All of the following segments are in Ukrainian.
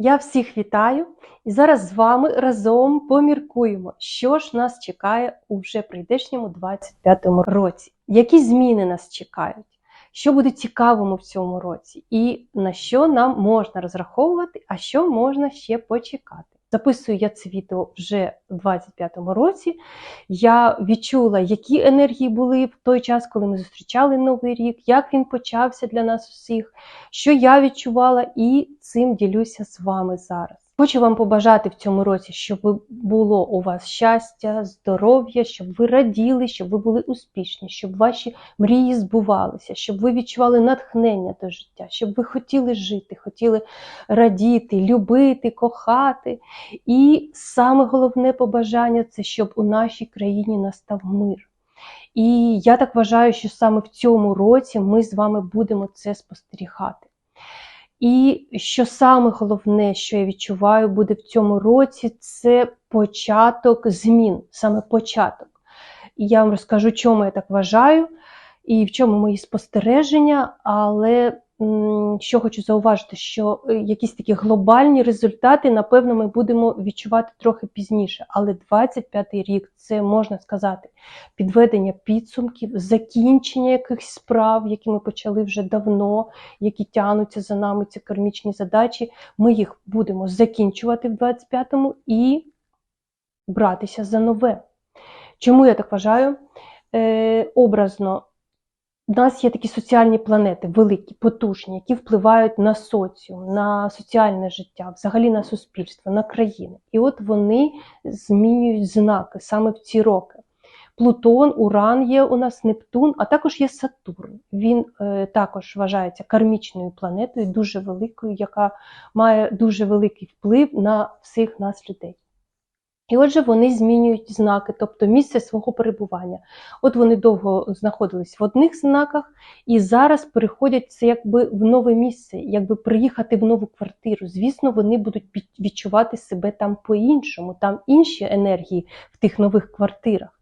Я всіх вітаю і зараз з вами разом поміркуємо, що ж нас чекає у вже прийдешньому 25-му році. Які зміни нас чекають? Що буде цікавому в цьому році, і на що нам можна розраховувати, а що можна ще почекати. Записую я це відео вже у 25-му році. Я відчула, які енергії були в той час, коли ми зустрічали Новий рік, як він почався для нас усіх, що я відчувала, і цим ділюся з вами зараз. Хочу вам побажати в цьому році, щоб було у вас щастя, здоров'я, щоб ви раділи, щоб ви були успішні, щоб ваші мрії збувалися, щоб ви відчували натхнення до життя, щоб ви хотіли жити, хотіли радіти, любити, кохати. І саме головне побажання це щоб у нашій країні настав мир. І я так вважаю, що саме в цьому році ми з вами будемо це спостерігати. І що саме головне, що я відчуваю, буде в цьому році, це початок змін, саме початок. І я вам розкажу, чому я так вважаю, і в чому мої спостереження, але що хочу зауважити, що е, якісь такі глобальні результати, напевно, ми будемо відчувати трохи пізніше. Але 25-й рік це можна сказати підведення підсумків, закінчення якихось справ, які ми почали вже давно, які тягнуться за нами ці кармічні задачі. Ми їх будемо закінчувати в 25-му і братися за нове. Чому я так вважаю? Е, Образно у нас є такі соціальні планети, великі, потужні, які впливають на соціум, на соціальне життя, взагалі на суспільство, на країни. І от вони змінюють знаки саме в ці роки. Плутон, Уран є у нас Нептун, а також є Сатурн. Він е, також вважається кармічною планетою, дуже великою, яка має дуже великий вплив на всіх нас людей. І отже, вони змінюють знаки, тобто місце свого перебування. От вони довго знаходились в одних знаках, і зараз переходять це якби в нове місце, якби приїхати в нову квартиру. Звісно, вони будуть відчувати себе там по-іншому, там інші енергії в тих нових квартирах,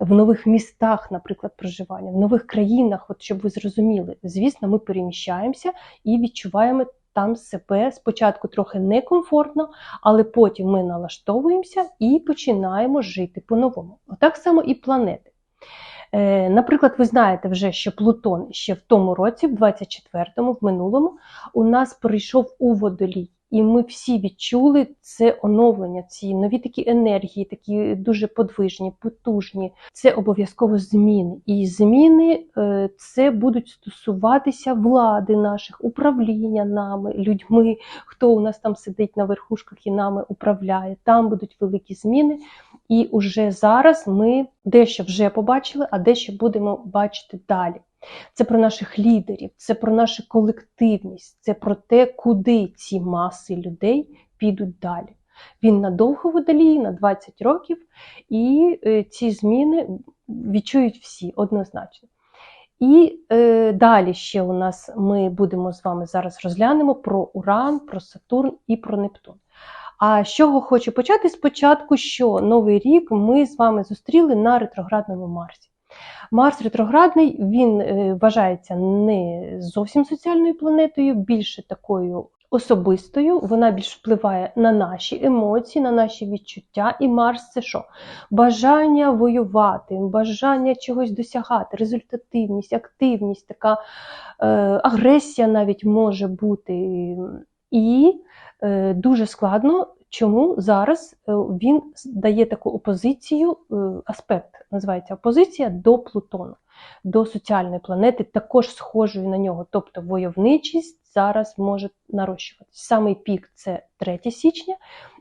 в нових містах, наприклад, проживання, в нових країнах, от щоб ви зрозуміли. Звісно, ми переміщаємося і відчуваємо там себе спочатку трохи некомфортно, але потім ми налаштовуємося і починаємо жити по-новому. Отак само і планети. Е, наприклад, ви знаєте вже, що Плутон ще в тому році, в 24-му, в минулому, у нас прийшов у водолій. І ми всі відчули це оновлення, ці нові такі енергії, такі дуже подвижні, потужні. Це обов'язково зміни. І зміни е, це будуть стосуватися влади наших, управління нами, людьми, хто у нас там сидить на верхушках і нами управляє. Там будуть великі зміни. І уже зараз ми дещо вже побачили, а дещо будемо бачити далі. Це про наших лідерів, це про нашу колективність, це про те, куди ці маси людей підуть далі. Він надовго водолій, на 20 років, і е, ці зміни відчують всі однозначно. І е, далі ще у нас ми будемо з вами зараз розглянемо про Уран, про Сатурн і про Нептун. А з чого хочу почати? Спочатку, що Новий рік ми з вами зустріли на ретроградному Марсі. Марс ретроградний, він е, вважається не зовсім соціальною планетою, більше такою особистою. Вона більш впливає на наші емоції, на наші відчуття. І Марс це що? Бажання воювати, бажання чогось досягати, результативність, активність, така е, агресія навіть може бути. І е, дуже складно Чому зараз е, він дає таку опозицію, е, аспект називається опозиція до Плутону, до соціальної планети, також схожої на нього. Тобто войовничість зараз може нарощуватися. Самий пік це 3 січня,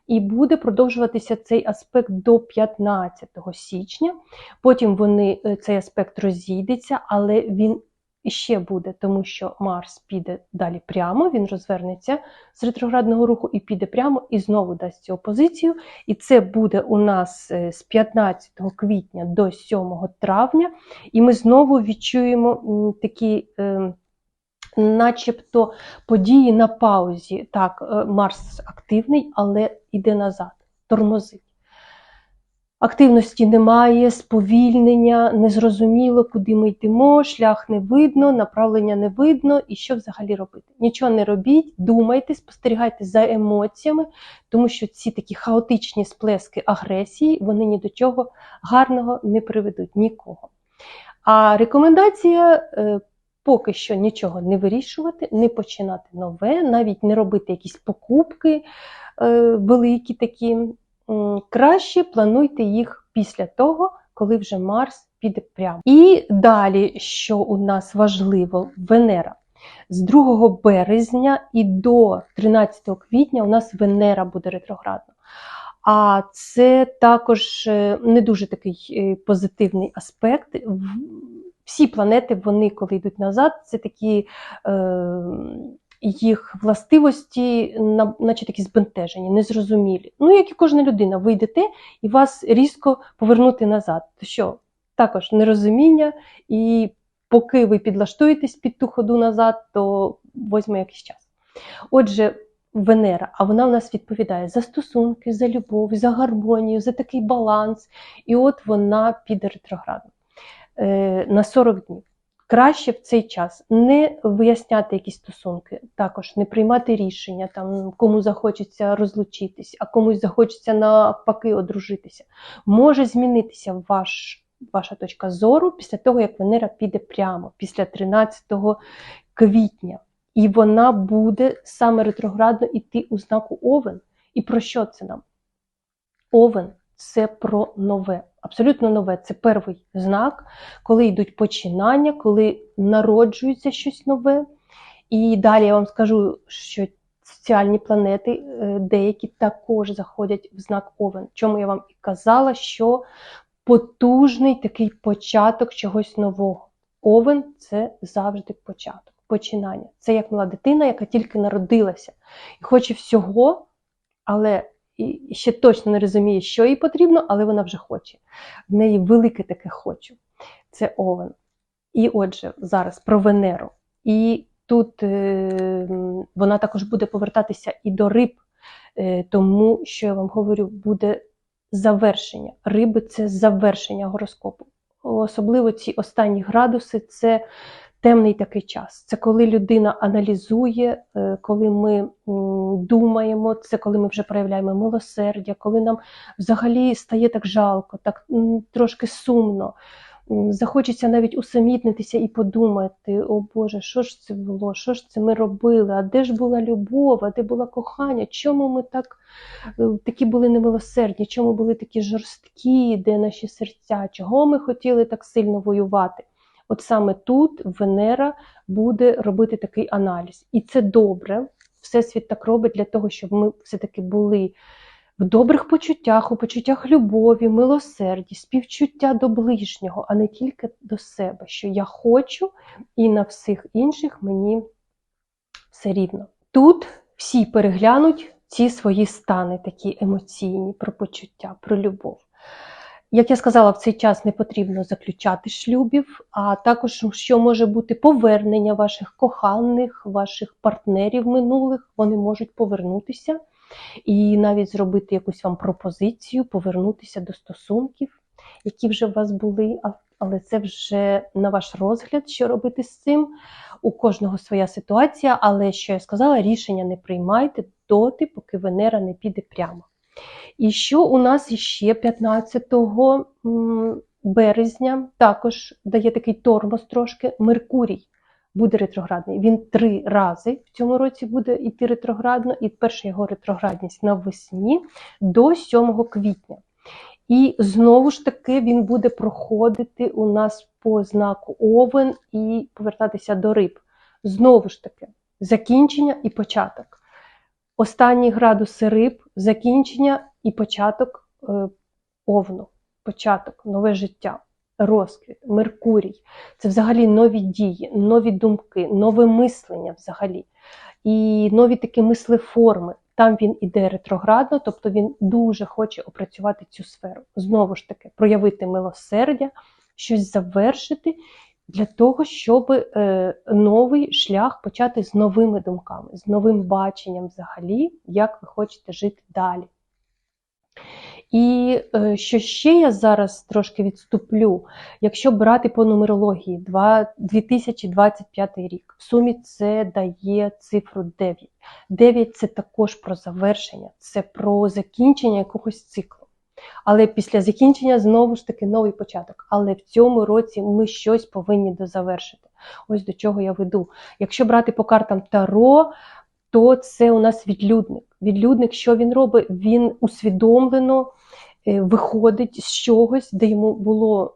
і буде продовжуватися цей аспект до 15 січня. Потім вони, е, цей аспект розійдеться, але він ще буде, тому що Марс піде далі прямо, він розвернеться з ретроградного руху і піде прямо, і знову дасть цю опозицію. І це буде у нас е, з 15 квітня до 7 травня. І ми знову відчуємо такі. Е, начебто події на паузі. Так, е, Марс активний, але йде назад, тормозить. Активності немає, сповільнення, незрозуміло, куди ми йдемо, шлях не видно, направлення не видно, і що взагалі робити. Нічого не робіть, думайте, спостерігайте за емоціями, тому що ці такі хаотичні сплески агресії, вони ні до чого гарного не приведуть нікого. А рекомендація е, поки що нічого не вирішувати, не починати нове, навіть не робити якісь покупки е, великі такі. М, Краще плануйте їх після того, коли вже Марс піде прямо. І далі, що у нас важливо, Венера. З 2 березня і до 13 квітня у нас Венера буде ретроградна. А це також е, не дуже такий е, позитивний аспект. Всі планети, вони, коли йдуть назад, це такі е, їх властивості, наче такі збентежені, незрозумілі. Ну, як і кожна людина, ви йдете і вас різко повернути назад. То що? Також нерозуміння, і поки ви підлаштуєтесь під ту ходу назад, то возьме якийсь час. Отже, Венера, а вона у нас відповідає за стосунки, за любов, за гармонію, за такий баланс. І от вона піде ретроградно е, на 40 днів. Краще в цей час не виясняти якісь стосунки, також не приймати рішення, там кому захочеться розлучитись, а комусь захочеться навпаки одружитися. Може змінитися ваш, ваша точка зору після того, як Венера піде прямо, після 13 квітня. І вона буде саме ретроградно йти у знаку Овен. І про що це нам? Овен це про нове, абсолютно нове. Це перший знак, коли йдуть починання, коли народжується щось нове. І далі я вам скажу, що соціальні планети е, деякі також заходять в знак Овен. Чому я вам і казала, що потужний такий початок чогось нового. Овен це завжди початок, починання. Це як мала дитина, яка тільки народилася і хоче всього, але і ще точно не розуміє, що їй потрібно, але вона вже хоче. В неї велике таке хочу. Це Овен. І отже, зараз про Венеру. І тут е, вона також буде повертатися і до риб, е, тому що я вам говорю, буде завершення. Риби це завершення гороскопу. Особливо ці останні градуси це темний такий час. Це коли людина аналізує, е, коли ми думаємо, це коли ми вже проявляємо милосердя, коли нам взагалі стає так жалко, так трошки сумно. Захочеться навіть усамітнитися і подумати: о Боже, що ж це було? Що ж це ми робили? А де ж була любов? А де було кохання? Чому ми так е, такі були немилосердні? Чому були такі жорсткі, де наші серця? Чого ми хотіли так сильно воювати? От саме тут Венера буде робити такий аналіз. І це добре. Всесвіт так робить для того, щоб ми все-таки були в добрих почуттях, у почуттях любові, милосерді, співчуття до ближнього, а не тільки до себе, що я хочу, і на всіх інших мені все рівно. Тут всі переглянуть ці свої стани, такі емоційні, про почуття, про любов. Як я сказала, в цей час не потрібно заключати шлюбів, а також що може бути повернення ваших коханих, ваших партнерів минулих, вони можуть повернутися і навіть зробити якусь вам пропозицію, повернутися до стосунків, які вже у вас були, але це вже на ваш розгляд, що робити з цим. У кожного своя ситуація, але що я сказала, рішення не приймайте доти, поки Венера не піде прямо. І що у нас ще 15 березня також дає такий тормоз трошки Меркурій буде ретроградний. Він три рази в цьому році буде йти ретроградно, і перша його ретроградність навесні до 7 квітня. І знову ж таки він буде проходити у нас по знаку Овен і повертатися до риб. Знову ж таки, закінчення і початок. Останні градуси риб, закінчення і початок е, овну, початок, нове життя, розквіт, Меркурій. Це взагалі нові дії, нові думки, нове мислення взагалі. І нові такі мислеформи. Там він іде ретроградно, тобто він дуже хоче опрацювати цю сферу. Знову ж таки, проявити милосердя, щось завершити для того, щоб е, новий шлях почати з новими думками, з новим баченням взагалі, як ви хочете жити далі. І е, що ще я зараз трошки відступлю, якщо брати по нумерології два- 2025 рік, в сумі це дає цифру 9. 9 це також про завершення, це про закінчення якогось циклу. Але після закінчення знову ж таки новий початок. Але в цьому році ми щось повинні дозавершити. Ось до чого я веду. Якщо брати по картам Таро, то це у нас відлюдник. Відлюдник, що він робить? Він усвідомлено виходить з чогось, де йому було,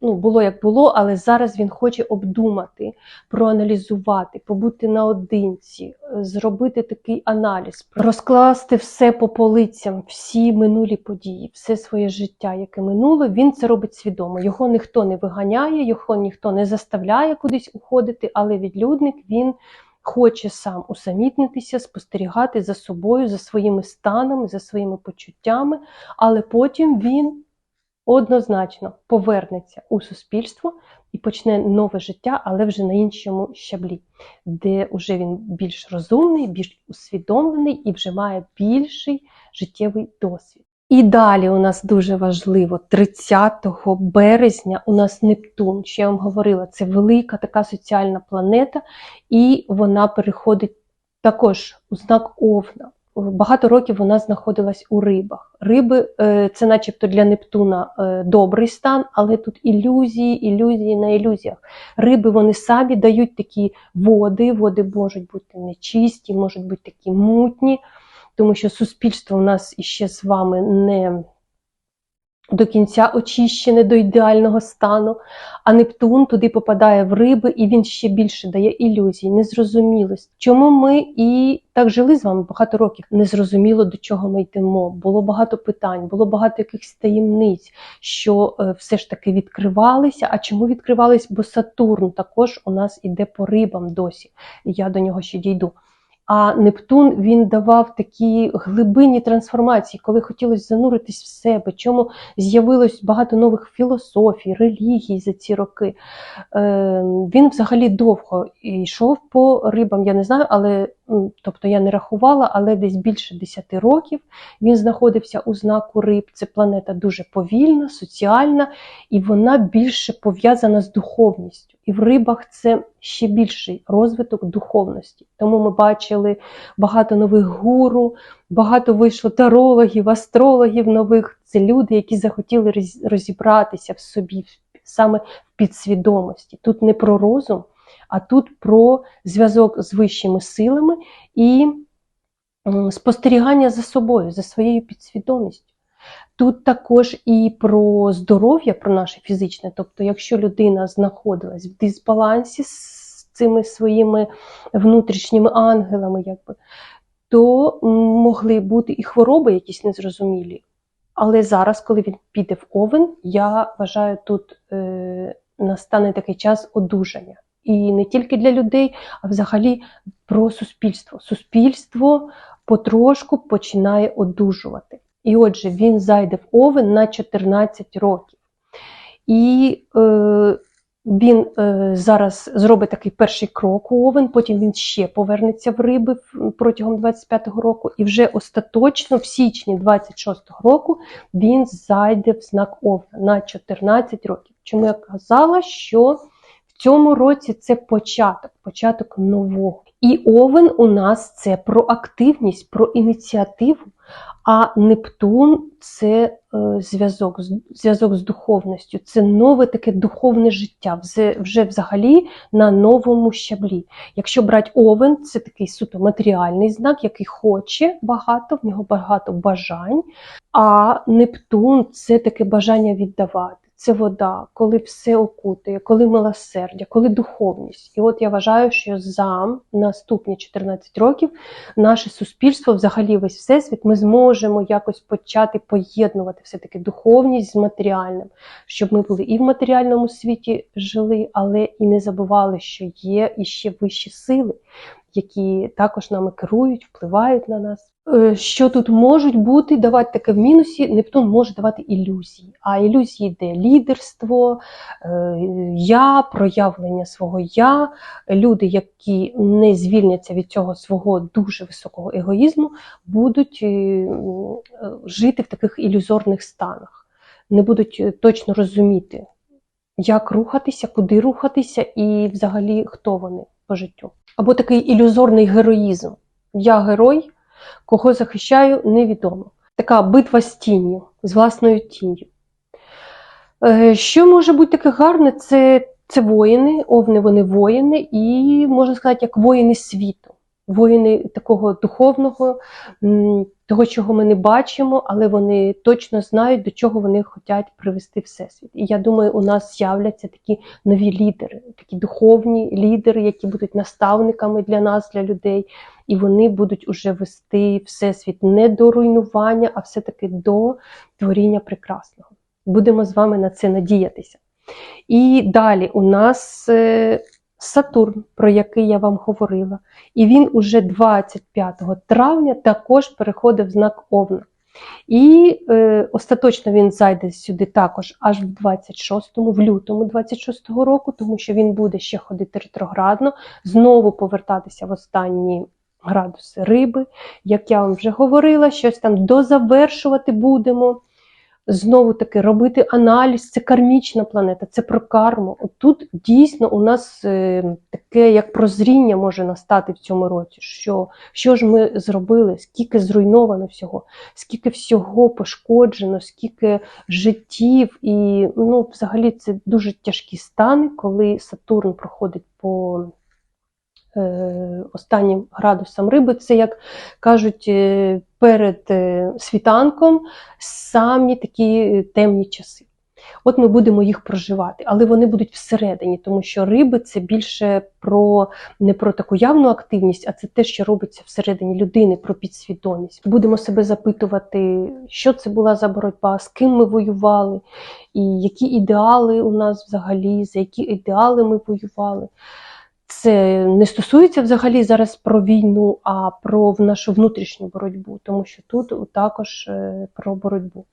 ну, було як було, але зараз він хоче обдумати, проаналізувати, побути наодинці, е, зробити такий аналіз, розкласти все по полицям, всі минулі події, все своє життя, яке минуло, він це робить свідомо. Його ніхто не виганяє, його ніхто не заставляє кудись уходити, але відлюдник він хоче сам усамітнитися, спостерігати за собою, за своїми станами, за своїми почуттями, але потім він однозначно повернеться у суспільство і почне нове життя, але вже на іншому щаблі, де вже він більш розумний, більш усвідомлений і вже має більший життєвий досвід. І далі у нас дуже важливо, 30 березня у нас Нептун, що я вам говорила, це велика така соціальна планета, і вона переходить також у знак Овна. Багато років вона знаходилась у рибах. Риби е, це, начебто, для Нептуна е, добрий стан, але тут ілюзії, ілюзії на ілюзіях. Риби вони самі дають такі води. Води можуть бути нечисті, можуть бути такі мутні, тому що суспільство у нас іще з вами не до кінця очищене до ідеального стану, а Нептун туди попадає в риби, і він ще більше дає ілюзій, незрозумілості. Чому ми і так жили з вами багато років? Незрозуміло, до чого ми йдемо. Було багато питань, було багато якихось таємниць, що е, все ж таки відкривалися. А чому відкривались? Бо Сатурн також у нас іде по рибам досі. Я до нього ще дійду. А Нептун він давав такі глибинні трансформації, коли хотілося зануритись в себе, чому з'явилось багато нових філософій, релігій за ці роки. Е, Він взагалі довго йшов по рибам, я не знаю, але тобто я не рахувала, але десь більше 10 років він знаходився у знаку риб. Це планета дуже повільна, соціальна, і вона більше пов'язана з духовністю. І в рибах це ще більший розвиток духовності. Тому ми бачили багато нових гуру, багато вийшло тарологів, астрологів нових. Це люди, які захотіли розібратися в собі, саме в підсвідомості. Тут не про розум, а тут про зв'язок з вищими силами і спостерігання за собою, за своєю підсвідомістю. Тут також і про здоров'я, про наше фізичне. Тобто, якщо людина знаходилась в дисбалансі з цими своїми внутрішніми ангелами, якби, то могли бути і хвороби якісь незрозумілі. Але зараз, коли він піде в овен, я вважаю, тут е, настане такий час одужання. І не тільки для людей, а взагалі про суспільство. Суспільство потрошку починає одужувати. І отже, він зайде в овен на 14 років. І е, він е, зараз зробить такий перший крок у овен, потім він ще повернеться в риби протягом 25-го року, і вже остаточно в січні 26-го року він зайде в знак овна на 14 років. Чому я казала, що цьому році це початок, початок нового. І овен у нас це про активність, про ініціативу. А Нептун це е, зв'язок, зв'язок з духовністю, це нове таке духовне життя, вже взагалі на новому щаблі. Якщо брати овен, це такий суто матеріальний знак, який хоче багато, в нього багато бажань. А Нептун це таке бажання віддавати. Це вода, коли все окутує, коли милосердя, коли духовність. І от я вважаю, що за наступні 14 років наше суспільство, взагалі весь всесвіт, ми зможемо якось почати поєднувати все-таки духовність з матеріальним, щоб ми були і в матеріальному світі жили, але і не забували, що є іще вищі сили. які також нами керують, впливають на нас. Е, Що тут можуть бути, давати таке в мінусі, Нептун може давати ілюзії. А ілюзії де лідерство, е, я, проявлення свого я. Люди, які не звільняться від цього свого дуже високого егоїзму, будуть е, жити в таких ілюзорних станах, не будуть точно розуміти, як рухатися, куди рухатися і взагалі хто вони по життю. Або такий ілюзорний героїзм. Я герой, кого захищаю, невідомо. Така битва з тінню, з власною тінню. Е, Що може бути таке гарне? Це, це воїни, овни вони воїни, і можна сказати, як воїни світу, воїни такого духовного, того, чого ми не бачимо, але вони точно знають, до чого вони хочуть привести всесвіт. І я думаю, у нас з'являться такі нові лідери, такі духовні лідери, які будуть наставниками для нас, для людей, і вони будуть уже вести всесвіт не до руйнування, а все-таки до творіння прекрасного. Будемо з вами на це надіятися. І далі у нас е, Сатурн, про який я вам говорила, і він уже 25 травня також переходив в знак Овна. І е, остаточно він зайде сюди також аж в 26-му, в лютому 26-го року, тому що він буде ще ходити ретроградно, знову повертатися в останні градуси риби. Як я вам вже говорила, щось там дозавершувати будемо. Знову таки робити аналіз, це кармічна планета, це про карму. Тут дійсно у нас е, таке як прозріння може настати в цьому році. Що, що ж ми зробили, скільки зруйновано всього, скільки всього пошкоджено, скільки життів, і ну, взагалі це дуже тяжкі стани, коли Сатурн проходить по останнім градусам риби. Це, як кажуть, е, перед е, світанком самі такі е, темні часи. От ми будемо їх проживати, але вони будуть всередині, тому що риби це більше про не про таку явну активність, а це те, що робиться всередині людини, про підсвідомість. Будемо себе запитувати, що це була за боротьба, з ким ми воювали, і які ідеали у нас взагалі, за які ідеали ми воювали. Це не стосується взагалі зараз про війну, а про нашу внутрішню боротьбу, тому що тут також е, про боротьбу.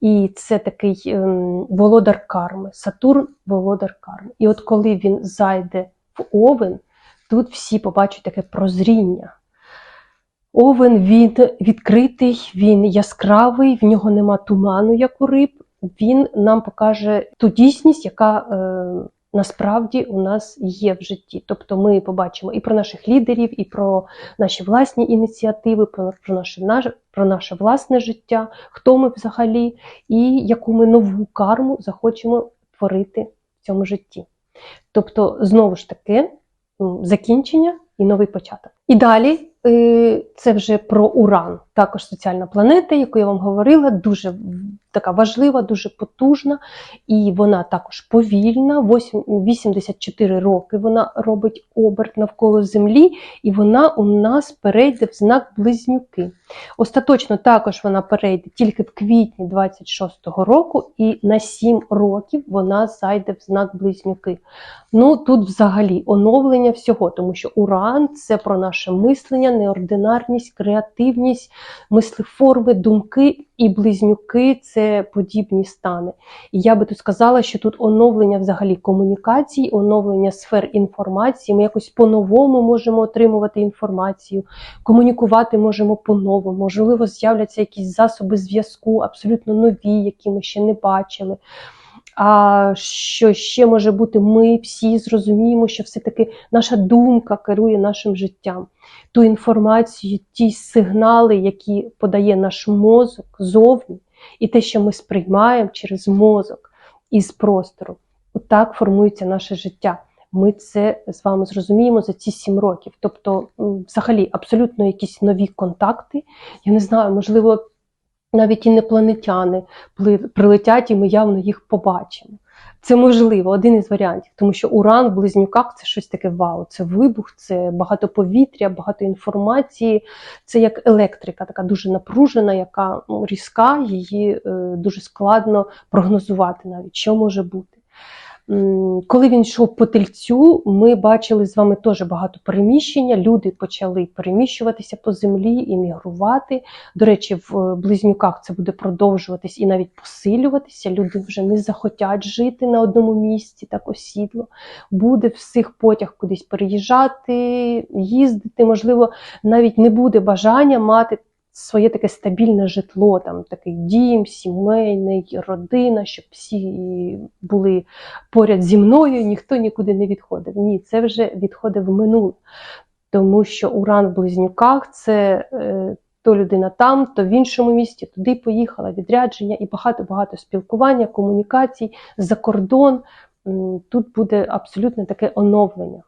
І це такий ем, володар карми, Сатурн володар карми. І от коли він зайде в овен, тут всі побачать таке прозріння. Овен він відкритий, він яскравий, в нього нема туману, як у риб. Він нам покаже ту дійсність, яка е, насправді у нас є в житті. Тобто ми побачимо і про наших лідерів, і про наші власні ініціативи, про, наше, про наше власне життя, хто ми взагалі, і яку ми нову карму захочемо творити в цьому житті. Тобто, знову ж таки, закінчення і новий початок. І далі це вже про Уран, також соціальна планета, яку я вам говорила, дуже така важлива, дуже потужна, і вона також повільна. Восім- 84 роки вона робить оберт навколо Землі, і вона у нас перейде в знак близнюки. Остаточно також вона перейде тільки в квітні 26-го року, і на 7 років вона зайде в знак близнюки. Ну тут взагалі оновлення всього, тому що Уран це про наше мислення, неординарність, креативність, мислеформи, думки і близнюки це подібні стани. І я би тут сказала, що тут оновлення взагалі комунікацій, оновлення сфер інформації. Ми якось по-новому можемо отримувати інформацію, комунікувати можемо по-новому. Можливо, з'являться якісь засоби зв'язку, абсолютно нові, які ми ще не бачили. А що ще може бути, ми всі зрозуміємо, що все-таки наша думка керує нашим життям. Ту інформацію, ті сигнали, які подає наш мозок зовні, і те, що ми сприймаємо через мозок із простору. Отак формується наше життя. Ми це з вами зрозуміємо за ці сім років. Тобто, взагалі, абсолютно якісь нові контакти. Я не знаю, можливо, навіть інопланетяни прилетять, і ми явно їх побачимо. Це можливо, один із варіантів, тому що уран в близнюках це щось таке вау. Це вибух, це багато повітря, багато інформації. Це як електрика, така дуже напружена, яка ну, різка, її е, дуже складно прогнозувати навіть, що може бути. Коли він йшов по тельцю, ми бачили з вами теж багато переміщення. Люди почали переміщуватися по землі, іммігрувати. До речі, в е, близнюках це буде продовжуватись і навіть посилюватися. Люди вже не захотять жити на одному місці, так осідло. Буде всіх потяг кудись переїжджати, їздити. Можливо, навіть не буде бажання мати своє таке стабільне житло, там такий дім, сімейний, родина, щоб всі були поряд зі мною, ніхто нікуди не відходив. Ні, це вже відходив в минуле. Тому що уран в близнюках це е, то людина там, то в іншому місті, туди поїхала, відрядження і багато-багато спілкування, комунікацій за кордон. Тут буде абсолютно таке оновлення.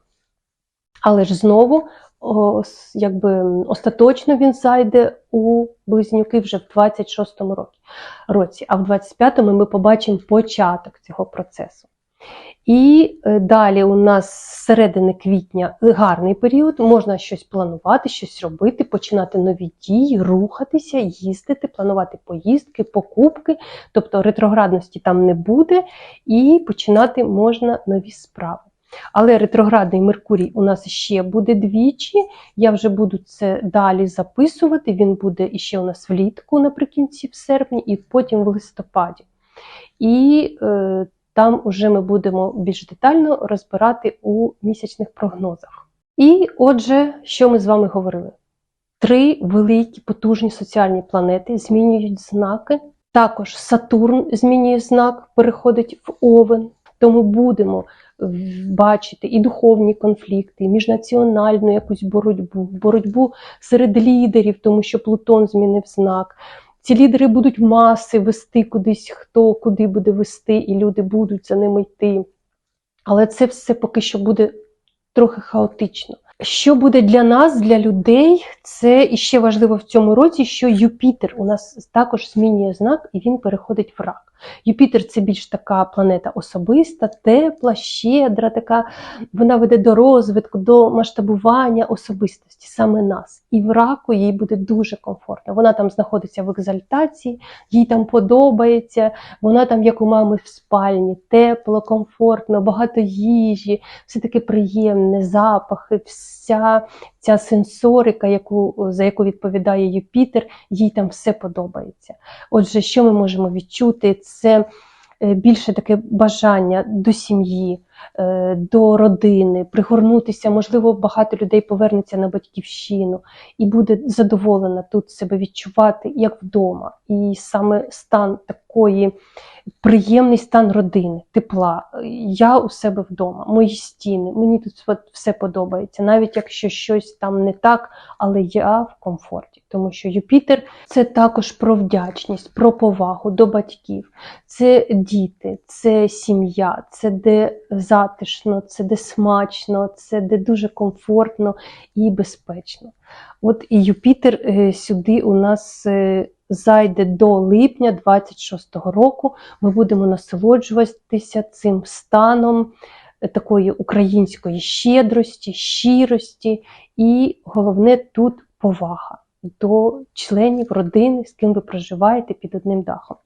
Але ж знову, о, якби остаточно він зайде у близнюки вже в 26-му році, а в 25-му ми побачимо початок цього процесу. І е, далі у нас з середини квітня гарний період, можна щось планувати, щось робити, починати нові дії, рухатися, їздити, планувати поїздки, покупки, тобто ретроградності там не буде, і починати можна нові справи. Але ретроградний Меркурій у нас ще буде двічі. Я вже буду це далі записувати. Він буде іще у нас влітку наприкінці в серпні, і потім в листопаді. І е, там уже ми будемо більш детально розбирати у місячних прогнозах. І отже, що ми з вами говорили? Три великі потужні соціальні планети змінюють знаки. Також Сатурн змінює знак, переходить в Овен. Тому будемо бачити і духовні конфлікти, і міжнаціональну якусь боротьбу, боротьбу серед лідерів, тому що Плутон змінив знак. Ці лідери будуть маси вести кудись, хто куди буде вести, і люди будуть за ними йти. Але це все поки що буде трохи хаотично. Що буде для нас, для людей, це і ще важливо в цьому році, що Юпітер у нас також змінює знак і він переходить в рак. Юпітер це більш така планета особиста, тепла, щедра, така вона веде до розвитку, до масштабування особистості, саме нас. І в раку їй буде дуже комфортно. Вона там знаходиться в екзальтації, їй там подобається, вона там, як у мами в спальні, тепло, комфортно, багато їжі, все таке приємне, запахи, вся ця сенсорика, яку, за яку відповідає Юпітер, їй там все подобається. Отже, що ми можемо відчути? Це е, більше таке бажання до сім'ї, до родини, пригорнутися. Можливо, багато людей повернеться на батьківщину і буде задоволена тут себе відчувати як вдома. І саме стан такої приємний стан родини, тепла. Я у себе вдома, мої стіни, мені тут все подобається, навіть якщо щось там не так, але я в комфорті. Тому що Юпітер це також про вдячність, про повагу до батьків, це діти, це сім'я, це де затишно, це де смачно, це де дуже комфортно і безпечно. От і Юпітер е, сюди у нас е, зайде до липня 26-го року. Ми будемо насолоджуватися цим станом е, такої української щедрості, щирості, і головне тут повага до членів родини, з ким ви проживаєте під одним дахом.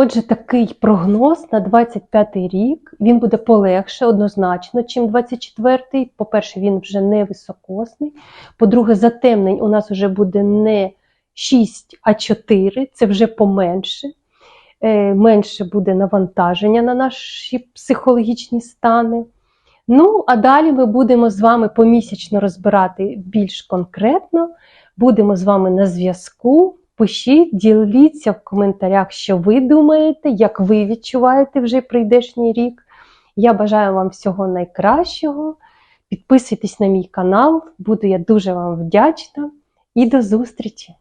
Отже, такий прогноз на 25-й рік він буде полегше однозначно, чим 24-й. По-перше, він вже не високосний. По-друге, затемнень у нас вже буде не 6, а 4, це вже поменше. Е, Менше буде навантаження на наші психологічні стани. Ну, а далі ми будемо з вами помісячно розбирати більш конкретно. Будемо з вами на зв'язку. Пишіть, діліться в коментарях, що ви думаєте, як ви відчуваєте вже прийдешній рік. Я бажаю вам всього найкращого. Підписуйтесь на мій канал, буду я дуже вам вдячна і до зустрічі!